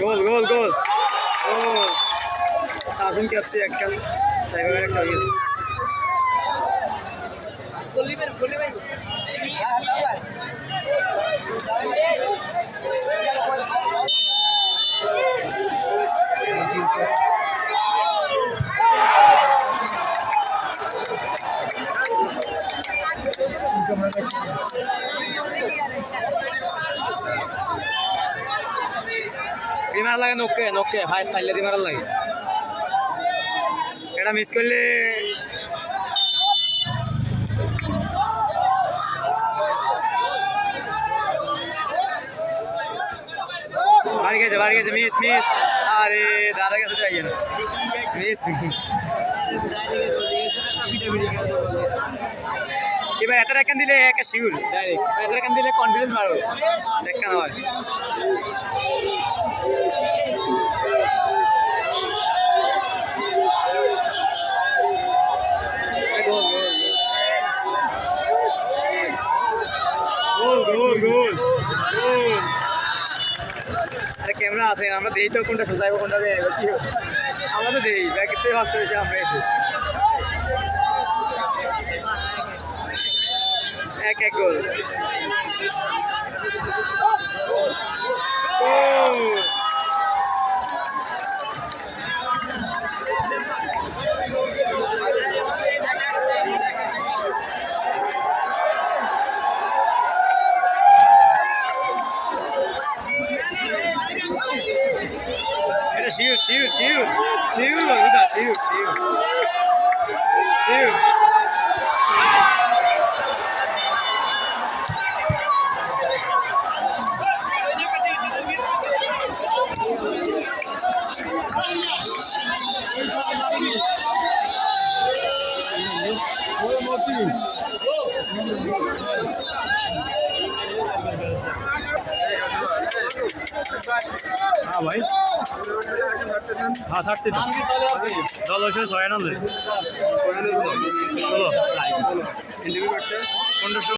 গোল গোল গোল। ও আসুন ক্যাপসি একটা ড্রাইভার একটা হয়ে গেছে। এটি মারা লাগে নকে নকে, ভাই তাইলে দি লাগে। এটা মিস করলে বাড়ি গেছে বাড়ি গেছে মিস মিস আরে দাদা গেছে যাই না। মিস মিস এবার এত টাকা দিলে একা শিউর। ডাইরেক্ট এত টাকা দিলে কনফিডেন্স বাড়বে। দেখা না হয় আরে ক্যামেরা আছে আমরা দেই তো কোনটা সোজাইবো কোনটা? আমরা তো দেই থেকে ফার্স্ট হয়েছে আমরা এক এক গোল। গোল এটা শিউ শিউ শিউ শিউ বাবুদা হ্যাঁ ভাই। হ্যাঁ ছাড়ছি। দল হয়েছে ছয় আনন্দে ষোলো।